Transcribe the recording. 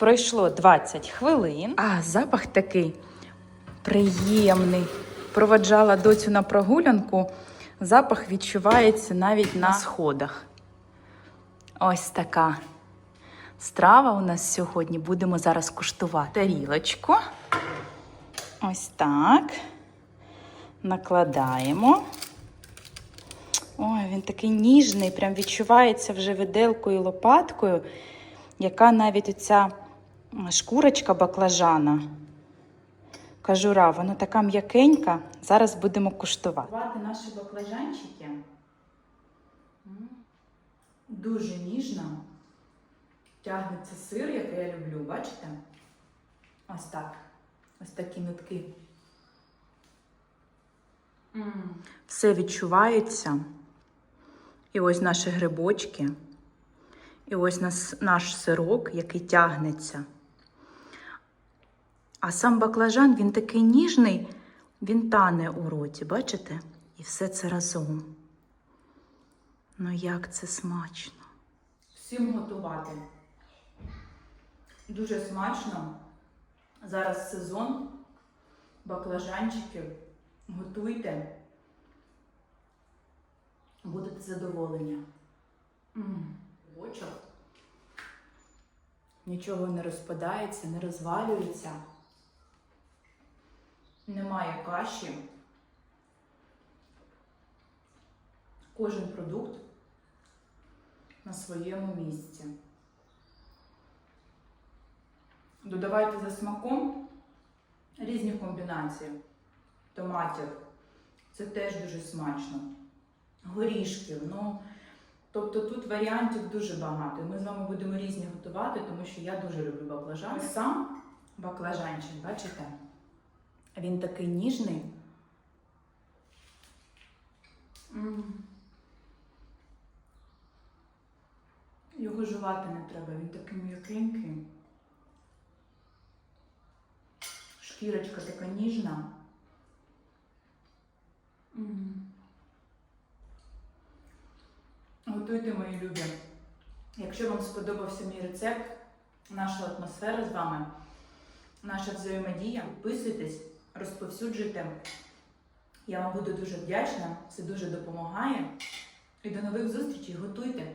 Пройшло 20 хвилин. А запах такий приємний. Проводжала доцю на прогулянку. Запах відчувається навіть на сходах. Ось така страва у нас сьогодні. Будемо зараз куштувати. Тарілочку. Ось так. Накладаємо. Ой, він такий ніжний, прям відчувається вже виделкою лопаткою, яка навіть оця шкурочка баклажана. Кажура, вона така м'якенька. Зараз будемо куштувати. Наші баклажанчики. Дуже ніжно. Тягнеться сир, який я люблю, бачите? Ось так. Ось такі нитки. Все відчувається. І ось наші грибочки. І ось наш сирок, який тягнеться. А сам баклажан, він такий ніжний, він тане у роті, бачите? І все це разом. Ну як це смачно. Всім готувати. Дуже смачно. Зараз сезон баклажанчиків. Готуйте. Будете задоволені. М, Бочок. Нічого не розпадається, не розвалюється. Немає каші. Кожен продукт на своєму місці. Додавайте за смаком різні комбінації томатів. Це теж дуже смачно. Горішків. Ну, тобто тут варіантів дуже багато. Ми з вами будемо різні готувати, тому що я дуже люблю баклажан. Сам баклажанчик, бачите? Він такий ніжний. Його жувати не треба, він такий м'якенький. Шкірочка така ніжна. Готуйте, мої любі. Якщо вам сподобався мій рецепт, наша атмосфера з вами, наша взаємодія, підписуйтесь, розповсюджуйте. Я вам буду дуже вдячна, це дуже допомагає. І до нових зустрічей, готуйте!